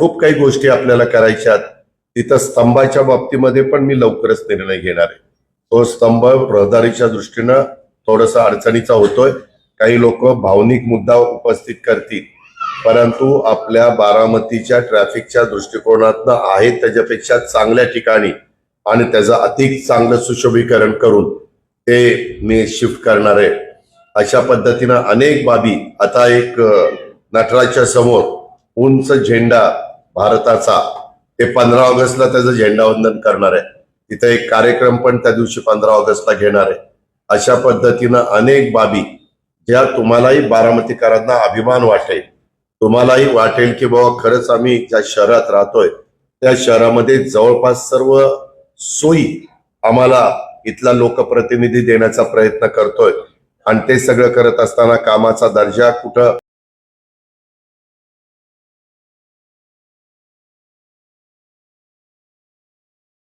खूप काही गोष्टी आपल्याला करायच्या तिथं स्तंभाच्या बाबतीमध्ये पण मी लवकरच निर्णय घेणार आहे. तो स्तंभ रहदारीच्या दृष्टीनं थोडासा अडचणीचा होतोय. काही लोक भावनिक मुद्दा उपस्थित करतील. परंतु आपल्या बारामतीच्या ट्रॅफिकच्या दृष्टिकोनातनं आहे त्याच्यापेक्षा चांगल्या ठिकाणी आणि त्याचं अधिक चांगलं सुशोभीकरण करून ते मी शिफ्ट करणार आहे. अशा पद्धतीनं अनेक बाबी आता एक नटराच्या समोर उंच झेंडा भारताचा. ते पंधरा ऑगस्टला त्याचं झेंडावंदन करणार आहे. तिथे एक कार्यक्रम पण त्या दिवशी पंधरा ऑगस्टला घेणार आहे. अशा पद्धतीनं अनेक बाबी ज्या तुम्हालाही बारामतीकरांना अभिमान वाटेल. तुम्हालाही वाटेल की बाबा खरंच आम्ही ज्या शहरात राहतोय त्या शहरामध्ये जवळपास सर्व सोयी आम्हाला इथला लोकप्रतिनिधी देण्याचा प्रयत्न करतोय. आणि ते सगळं करत असताना कामाचा दर्जा कुठं